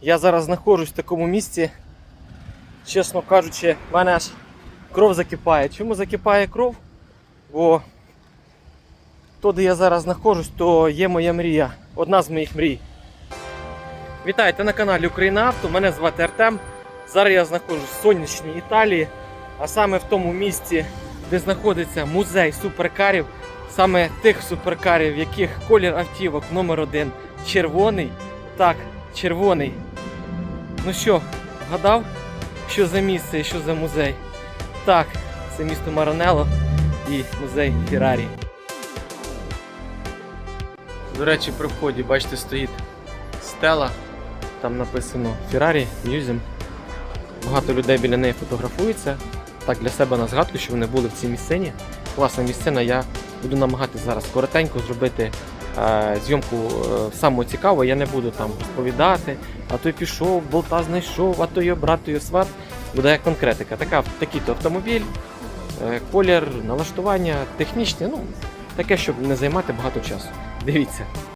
Я зараз знаходжусь в такому місці. Чесно кажучи, в мене аж кров закипає. Чому закипає кров? Бо то, де я зараз знаходжусь, то є моя мрія. Одна з моїх мрій. Вітайте на каналі Україна Авто. Мене звати Артем. Зараз я знаходжусь в сонячній Італії, а саме в тому місці, де знаходиться музей суперкарів, саме тих суперкарів, яких колір автівок номер один червоний. Так, червоний. Ну що, вгадав, що за місце і що за музей? Так, це місто Маранело і музей Феррарі. До речі, при вході, бачите, стоїть стела. Там написано Ferrari Museum. Багато людей біля неї фотографуються. Так для себе на згадку, що вони були в цій місцині. Класна місцина. Я буду намагатися зараз коротенько зробити зйомку е, самого цікавого. Я не буду там розповідати, а той пішов, болта знайшов, а то його брат, то його сват. Буде конкретика. Така, такий-то автомобіль, е, колір, налаштування, технічне, ну таке, щоб не займати багато часу. Дивіться.